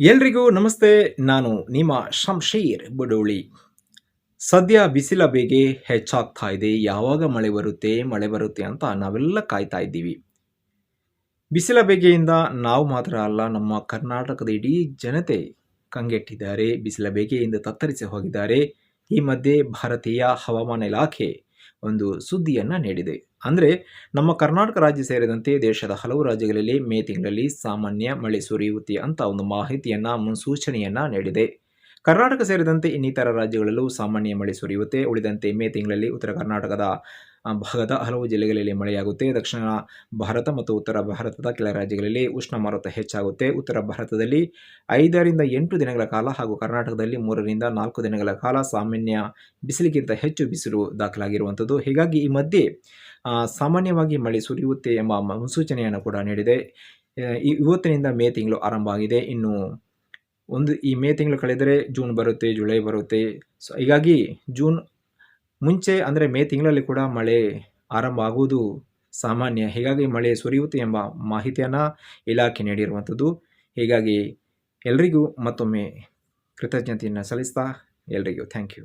ಎಲ್ರಿಗೂ ನಮಸ್ತೆ, ನಾನು ನಿಮ್ಮ ಶಂಶೀರ್ ಬುಡೋಳಿ. ಸದ್ಯ ಬಿಸಿಲ ಬೇಗೆ ಹೆಚ್ಚಾಗ್ತಾ ಇದೆ. ಯಾವಾಗ ಮಳೆ ಬರುತ್ತೆ ಮಳೆ ಬರುತ್ತೆ ಅಂತ ನಾವೆಲ್ಲ ಕಾಯ್ತಾ ಇದ್ದೀವಿ. ಬಿಸಿಲ ಬೇಗೆಯಿಂದ ನಾವು ಮಾತ್ರ ಅಲ್ಲ, ನಮ್ಮ ಕರ್ನಾಟಕದ ಇಡೀ ಜನತೆ ಕಂಗೆಟ್ಟಿದ್ದಾರೆ. ಬಿಸಿಲ ಬೇಗೆಯಿಂದ ತತ್ತರಿಸಿ ಹೋಗಿದ್ದಾರೆ. ಈ ಮಧ್ಯೆ ಭಾರತೀಯ ಹವಾಮಾನ ಇಲಾಖೆ ಒಂದು ಸುದ್ದಿಯನ್ನು ನೀಡಿದೆ. ಅಂದರೆ ನಮ್ಮ ಕರ್ನಾಟಕ ರಾಜ್ಯ ಸೇರಿದಂತೆ ದೇಶದ ಹಲವು ರಾಜ್ಯಗಳಲ್ಲಿ ಮೇ ತಿಂಗಳಲ್ಲಿ ಸಾಮಾನ್ಯ ಮಳೆ ಸುರಿಯುತ್ತೆ ಅಂತ ಒಂದು ಮಾಹಿತಿಯನ್ನು, ಮುನ್ಸೂಚನೆಯನ್ನು ನೀಡಿದೆ. ಕರ್ನಾಟಕ ಸೇರಿದಂತೆ ಇನ್ನಿತರ ರಾಜ್ಯಗಳಲ್ಲೂ ಸಾಮಾನ್ಯ ಮಳೆ ಸುರಿಯುತ್ತೆ. ಉಳಿದಂತೆ ಮೇ ತಿಂಗಳಲ್ಲಿ ಉತ್ತರ ಕರ್ನಾಟಕದ ಭಾಗದ ಹಲವು ಜಿಲ್ಲೆಗಳಲ್ಲಿ ಮಳೆಯಾಗುತ್ತೆ. ದಕ್ಷಿಣ ಭಾರತ ಮತ್ತು ಉತ್ತರ ಭಾರತದ ಕೆಲ ರಾಜ್ಯಗಳಲ್ಲಿ ಉಷ್ಣ ಮಾರುತ ಹೆಚ್ಚಾಗುತ್ತೆ. ಉತ್ತರ ಭಾರತದಲ್ಲಿ ಐದರಿಂದ ಎಂಟು ದಿನಗಳ ಕಾಲ ಹಾಗೂ ಕರ್ನಾಟಕದಲ್ಲಿ ಮೂರರಿಂದ ನಾಲ್ಕು ದಿನಗಳ ಕಾಲ ಸಾಮಾನ್ಯ ಬಿಸಿಲಿಗಿಂತ ಹೆಚ್ಚು ಬಿಸಿಲು ದಾಖಲಾಗಿರುವಂಥದ್ದು. ಹೀಗಾಗಿ ಈ ಮಧ್ಯೆ ಸಾಮಾನ್ಯವಾಗಿ ಮಳೆ ಸುರಿಯುತ್ತೆ ಎಂಬ ಮುನ್ಸೂಚನೆಯನ್ನು ಕೂಡ ನೀಡಿದೆ. ಇವತ್ತಿನಿಂದ ಮೇ ತಿಂಗಳು ಆರಂಭ ಆಗಿದೆ. ಇನ್ನು ಒಂದು ಈ ಮೇ ತಿಂಗಳು ಕಳೆದರೆ ಜೂನ್ ಬರುತ್ತೆ, ಜುಲೈ ಬರುತ್ತೆ. ಸೊ, ಹೀಗಾಗಿ ಜೂನ್ ಮುಂಚೆ ಅಂದರೆ ಮೇ ತಿಂಗಳಲ್ಲಿ ಕೂಡ ಮಳೆ ಆರಂಭ ಆಗುವುದು ಸಾಮಾನ್ಯ. ಹೀಗಾಗಿ ಮಳೆ ಸುರಿಯುತ್ತೆ ಎಂಬ ಮಾಹಿತಿಯನ್ನು ಇಲಾಖೆ ನೀಡಿರುವಂಥದ್ದು. ಹೀಗಾಗಿ ಎಲ್ರಿಗೂ ಮತ್ತೊಮ್ಮೆ ಕೃತಜ್ಞತೆಯನ್ನು ಸಲ್ಲಿಸ್ತಾ ಎಲ್ರಿಗೂ ಥ್ಯಾಂಕ್ ಯು.